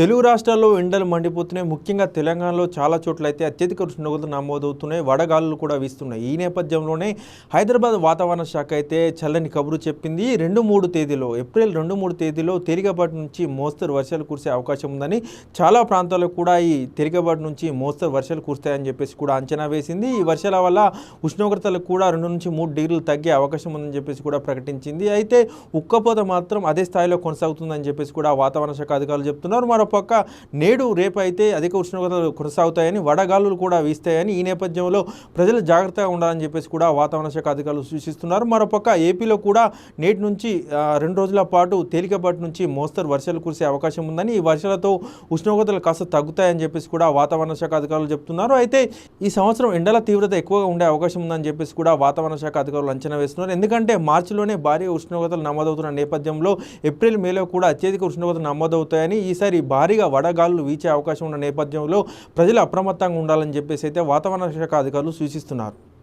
తెలుగు రాష్ట్రాల్లో ఎండలు మండిపోతున్నాయి. ముఖ్యంగా తెలంగాణలో చాలా చోట్ల అయితే అత్యధిక ఉష్ణోగ్రతలు నమోదవుతున్నాయి. వడగాలులు కూడా వీస్తున్నాయి. ఈ నేపథ్యంలోనే హైదరాబాద్ వాతావరణ శాఖ అయితే చల్లని కబురు చెప్పింది. రెండు మూడు తేదీలో ఏప్రిల్ రెండు మూడు తేదీలో తేలికపాటి నుంచి మోస్తరు వర్షాలు కురిసే అవకాశం ఉందని చాలా ప్రాంతాల్లో కూడా ఈ తేలికపాటి నుంచి మోస్తరు వర్షాలు కురుస్తాయని చెప్పేసి కూడా అంచనా వేసింది. ఈ వర్షాల వల్ల ఉష్ణోగ్రతలు కూడా రెండు నుంచి మూడు డిగ్రీలు తగ్గే అవకాశం ఉందని చెప్పేసి కూడా ప్రకటించింది. అయితే ఉక్కపోత మాత్రం అదే స్థాయిలో కొనసాగుతుందని చెప్పేసి కూడా వాతావరణ శాఖ అధికారులు చెప్తున్నారు. మరో మరోపక్క నేడు రేపైతే అయితే అధిక ఉష్ణోగ్రతలు కొనసాగుతాయని వడగాలులు కూడా వీస్తాయని ఈ నేపథ్యంలో ప్రజలు జాగ్రత్తగా ఉండాలని చెప్పేసి కూడా వాతావరణ శాఖ అధికారులు సూచిస్తున్నారు. మరోపక్క ఏపీలో కూడా నేటి నుంచి రెండు రోజుల పాటు తేలికపాటి నుంచి మోస్తరు వర్షాలు కురిసే అవకాశం ఉందని ఈ వర్షాలతో ఉష్ణోగ్రతలు కాస్త తగ్గుతాయని చెప్పేసి కూడా వాతావరణ శాఖ అధికారులు చెప్తున్నారు. అయితే ఈ సంవత్సరం ఎండల తీవ్రత ఎక్కువగా ఉండే అవకాశం ఉందని చెప్పేసి కూడా వాతావరణ శాఖ అధికారులు అంచనా వేస్తున్నారు. ఎందుకంటే మార్చిలోనే భారీ ఉష్ణోగ్రతలు నమోదవుతున్న నేపథ్యంలో ఏప్రిల్ మేలో కూడా అత్యధిక ఉష్ణోగ్రతలు నమోదవుతాయని ఈసారి భారీగా వడగాలులు వీచే అవకాశం ఉన్న నేపథ్యంలో ప్రజలు అప్రమత్తంగా ఉండాలని చెప్పేసి అయితే వాతావరణ శాఖ అధికారులు సూచిస్తున్నారు.